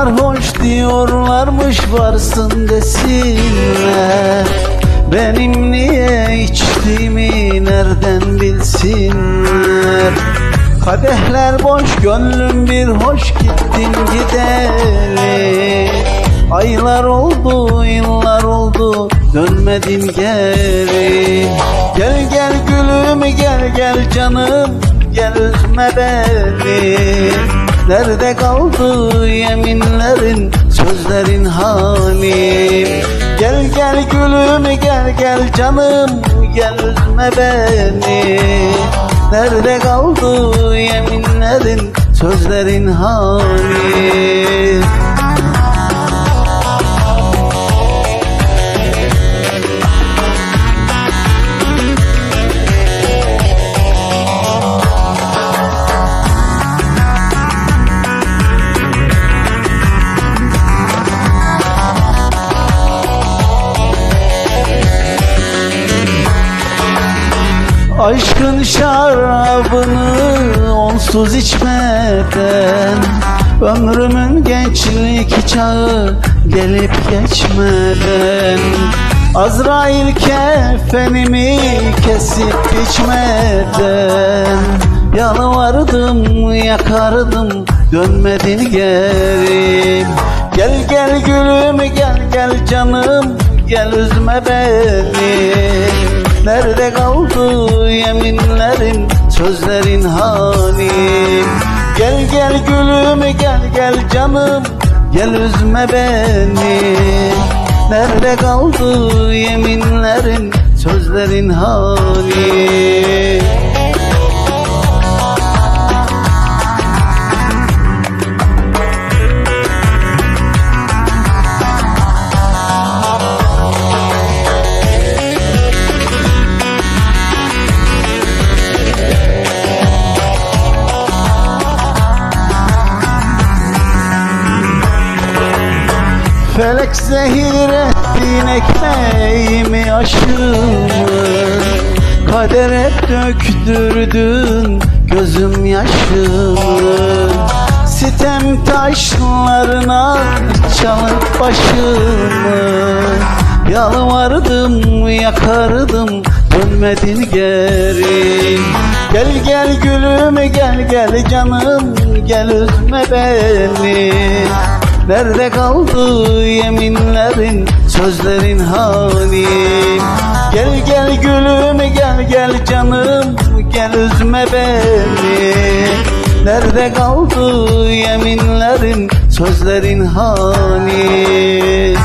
sarhoş diyorlarmış varsın desinler. Benim niye içtiğimi nereden bilsinler? Kadehler boş gönlüm bir hoş gittim gideli. Aylar oldu yıllar oldu dönmedin geri. Gel gel gülüm gel gel canım gel üzme beni Nerede kaldı yeminlerin sözlerin hani Gel gel gülüm gel gel canım gel üzme beni. Nerede kaldı yeminlerin sözlerin hani Aşkın şarabını onsuz içmeden Ömrümün gençlik çağı gelip geçmeden Azrail kefenimi kesip içmeden Yalvardım yakardım dönmedin geri Gel gel gülüm gel gel canım gel üzme beni. Nerede kaldı sözlerin hani. Gel gel gülüm gel gel canım gel üzme beni. Nerede kaldı yeminlerin sözlerin hani Felek zehir ettin ekmeğimi aşımı Kader hep döktürdün gözüm yaşımı Sitem taşlarına çalıp başımı Yalvardım yakardım dönmedin geri. Gel gel gülüm gel gel canım gel üzme beni Nerede kaldı yeminlerin sözlerin hani Gel gel gülüm gel gel canım gel üzme beni. Nerede kaldı yeminlerin sözlerin hani